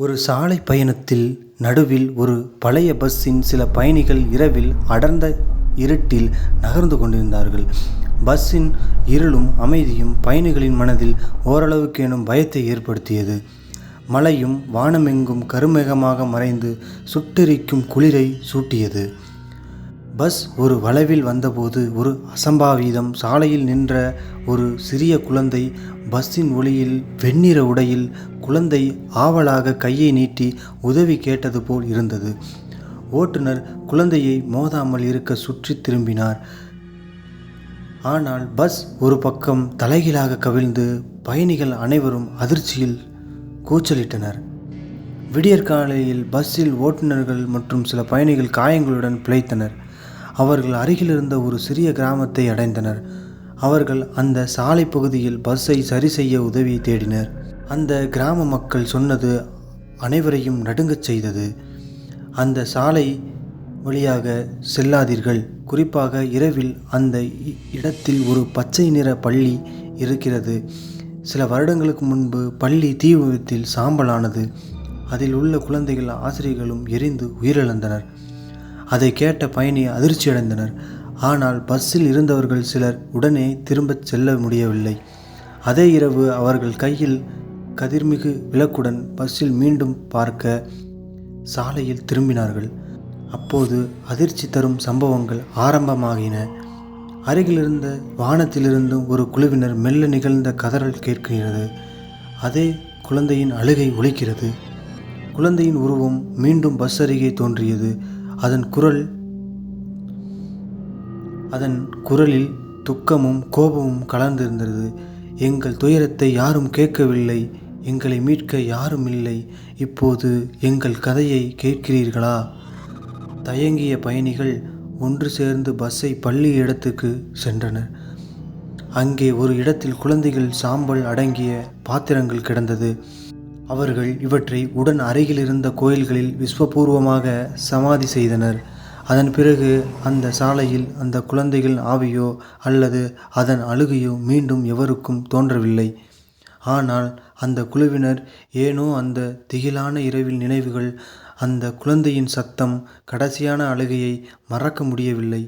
ஒரு சாலை பயணத்தில் நடுவில் ஒரு பழைய பஸ்ஸின் சில பயணிகள் இரவில் அடர்ந்த இருட்டில் நகர்ந்து கொண்டிருந்தார்கள். பஸ்ஸின் இருளும் அமைதியும் பயணிகளின் மனதில் ஓரளவுக்கேனும் பயத்தை ஏற்படுத்தியது. மலையும் வானமெங்கும் கருமேகமாக மறைந்து சுட்டெரிக்கும் குளிரை சூட்டியது. பஸ் ஒரு வளைவில் வந்தபோது ஒரு அசம்பாவிதம். சாலையில் நின்ற ஒரு சிறிய குழந்தை பஸ்ஸின் ஒளியில் வெண்ணிற உடையில் குழந்தை ஆவலாக கையை நீட்டி உதவி கேட்டது போல் இருந்தது. ஓட்டுநர் குழந்தையை மோதாமல் இருக்க சுற்றி திரும்பினார். ஆனால் பஸ் ஒரு பக்கம் தலைகீழாக கவிழ்ந்து பயணிகள் அனைவரும் அதிர்ச்சியில் கூச்சலிட்டனர். விடியற்காலையில் பஸ்ஸில் ஓட்டுநர்கள் மற்றும் சில பயணிகள் காயங்களுடன் பிழைத்தனர். அவர்கள் அருகிலிருந்த ஒரு சிறிய கிராமத்தை அடைந்தனர். அவர்கள் அந்த சாலை பகுதியில் பஸ்ஸை சரி செய்ய உதவி தேடினர். அந்த கிராம மக்கள் சொன்னது அனைவரையும் நடுங்கச் செய்தது. அந்த சாலை வழியாக செல்லாதீர்கள். குறிப்பாக இரவில். அந்த இடத்தில் ஒரு பச்சை நிற பள்ளி இருக்கிறது. சில வருடங்களுக்கு முன்பு பள்ளி தீ விபத்தில் சாம்பலானது. அதில் உள்ள குழந்தைகள் ஆசிரியர்களும் எரிந்து உயிரிழந்தனர். அதைக் கேட்ட பயணி அதிர்ச்சியடைந்தனர். ஆனால் பஸ்ஸில் இருந்தவர்கள் சிலர் உடனே திரும்பச் செல்ல முடியவில்லை. அதே இரவு அவர்கள் கையில் கதிர்மிகு விளக்குடன் பஸ்ஸில் மீண்டும் பார்க்க சாலையில் திரும்பினார்கள். அப்போது அதிர்ச்சி தரும் சம்பவங்கள் ஆரம்பமாகின. அருகிலிருந்த வானத்திலிருந்து ஒரு குழுவினர் மெல்ல நிகழ்ந்த கதறல் கேட்கிறது. அதே குழந்தையின் அழுகை ஒலிக்கிறது. குழந்தையின் உருவம் மீண்டும் பஸ் அருகே தோன்றியது. அதன் குரல் அதன் குரலில் துக்கமும் கோபமும் கலந்திருந்தது. எங்கள் துயரத்தை யாரும் கேட்கவில்லை. எங்களை மீட்க யாரும் இல்லை. இப்போது எங்கள் கதையை கேட்கிறீர்களா? தயங்கிய பயணிகள் ஒன்று சேர்ந்து பஸ்ஸை பள்ளி இடத்துக்கு சென்றனர். அங்கே ஒரு இடத்தில் குழந்தைகள் சாம்பல் அடங்கிய பாத்திரங்கள் கிடந்தது. அவர்கள் இவற்றை உடன் அருகிலிருந்த கோயில்களில் விஸ்வபூர்வமாக சமாதி செய்தனர். அதன் பிறகு அந்த சாலையில் அந்த குழந்தைகள் ஆவியோ அல்லது அதன் அழுகையோ மீண்டும் எவருக்கும் தோன்றவில்லை. ஆனால் அந்த குழுவினர் ஏனோ அந்த திகிலான இரவில் நினைவுகள் அந்த குழந்தையின் சத்தம் கடைசியான அழுகையை மறக்க முடியவில்லை.